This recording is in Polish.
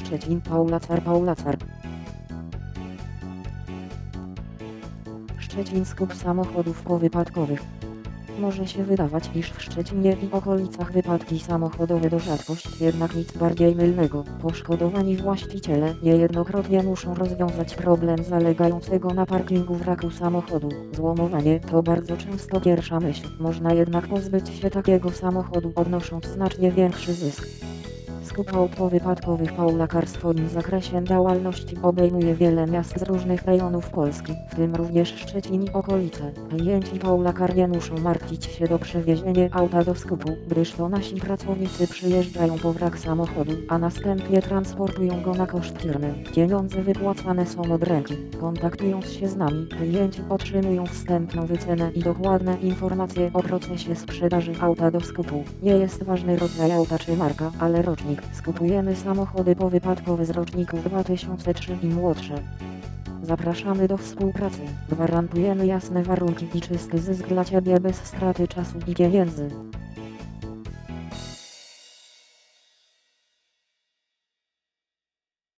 Szczecin Paulacar Paulacar Szczecin skup samochodów powypadkowych. Może się wydawać, iż w Szczecinie i okolicach wypadki samochodowe to rzadkość, jednak nic bardziej mylnego. Poszkodowani właściciele niejednokrotnie muszą rozwiązać problem zalegającego na parkingu wraku samochodu. Złomowanie to bardzo często pierwsza myśl. Można jednak pozbyć się takiego samochodu odnosząc znacznie większy zysk. Aut powypadkowych Paulakar swoim zakresie działalności obejmuje wiele miast z różnych rejonów Polski, w tym również Szczecin i okolice. Klienci Paulakar nie muszą martwić się do przewiezienia auta do skupu, gdyż to nasi pracownicy przyjeżdżają po wrak samochodu, a następnie transportują go na koszt firmy. Pieniądze wypłacane są od ręki. Kontaktując się z nami, klienci otrzymują wstępną wycenę i dokładne informacje o procesie sprzedaży auta do skupu. Nie jest ważny rodzaj auta czy marka, ale rocznik. Skupujemy samochody powypadkowe z roczników 2003 i młodsze. Zapraszamy do współpracy. Gwarantujemy jasne warunki i czysty zysk dla Ciebie bez straty czasu i pieniędzy.